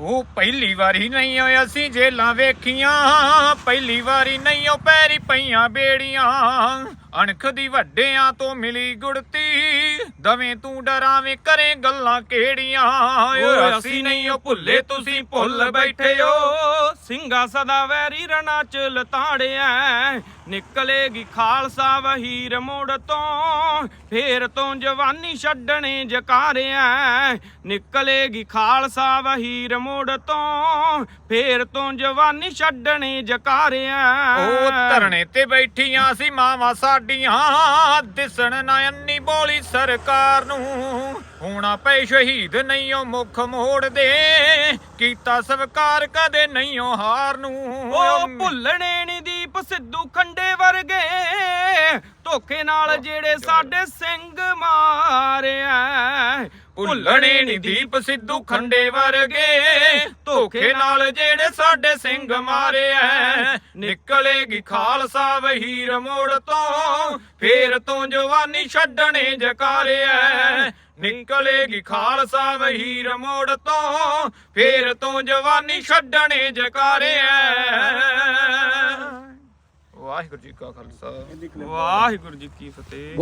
ਉਹ ਪਹਿਲੀ ਵਾਰੀ ਨਹੀਂ ਓਏ ਅਸੀਂ ਜੇਲਾਂ ਵੇਖੀਆਂ ਪਹਿਲੀ ਵਾਰੀ ਨਹੀਂ ਓ ਪੈਰੀ ਪਈਆਂ ਬੇੜੀਆਂ। ਅਣਖ ਦੀ ਵੱਡਿਆਂ ਤੋਂ ਮਿਲੀ ਗੁੜਤੀ ਦਵੇਂ ਤੂੰ ਡਰਾਵੇਂ ਕਰੇ ਗੱਲਾਂ ਕਿਹੜੀਆਂ। ਓਏ ਅਸੀਂ ਨਹੀਂ ਓ ਭੁੱਲੇ ਤੁਸੀਂ ਭੁੱਲ ਬੈਠੇ ਓ ਸਿੰਘਾ ਸਦਾ ਵੈਰੀ ਰਣਾ ਚ ਲਤਾੜਿਆ। ਨਿਕਲੇਗੀ ਖਾਲਸਾ ਵਹੀਰ ਮੋੜ ਤੋਂ, ਫੇਰ ਤੋਂ ਜਵਾਨੀ ਛੱਡਣੇ ਜਕਾਰਿਆ। ਨਿਕਲੇਗੀ ਖਾਲਸਾ ਵਹੀਰ ਮੋੜ ਤੋਂ, ਫੇਰ ਤੋਂ ਜਵਾਨੀ ਛੱਡਣੇ ਜਕਾਰਿਆ। ਉਹ ਧਰਨੇ ਤੇ ਬੈਠੀਆਂ ਸੀ ਮਾਵਾਂ ਸਾਡੀਆਂ, ਦਿਸਣ ਨਾ ਅੰਨੀ ਬੋਲੀ ਸਰਕਾਰ ਨੂੰ। ਹੋਣਾ ਪਏ ਸ਼ਹੀਦ ਨਹੀਂ ਉਹ ਮੁਖ ਮੋੜਦੇ ਕੀਤਾ ਸਵਕਾਰ ਕਦੇ ਨਹੀਂ ਉਹ ਹਾਰ ਨੂੰ। ਉਹ ਭੁੱਲਣੇ ਨੀ ਦੀਪ ਸਿੱਧੂ ਖੰਡੇ ਵਰਗੇ। ਧੋਖੇ ਨਾਲ ਜਿਹੜੇ ਸਾਡੇ ਸਿੰਘ ਮਾਰਿਆ। ਭੁੱਲਣੇ ਨੀ ਦੀਪ ਸਿੱਧੂ ਖੰਡੇ ਵਰਗੇ। ਧੋਖੇ ਨਾਲ ਜਿਹੜੇ ਸਾਡੇ ਸਿੰਘ ਮਾਰਿਆ ਨਿਕਲੇਗੀ ਖਾਲਸਾ ਵਹੀਰ ਮੋੜ ਤੋਂ, ਫੇਰ ਤੋਂ ਜਵਾਨੀ ਛੱਡਣੇ ਜਕਾਰਿਆ ਨਿਕਲੇਗੀ ਖਾਲਸਾ ਵਹੀਰ ਮੋੜ ਤੋਂ, ਫੇਰ ਤੋਂ ਜਵਾਨੀ ਛੱਡਣੇ ਜਕਾਰਿਆ ਵਾਹਿਗੁਰੂ ਜੀ ਕਾ ਖਾਲਸਾ, ਵਾਹਿਗੁਰੂ ਜੀ ਕੀ ਫਤਿਹ।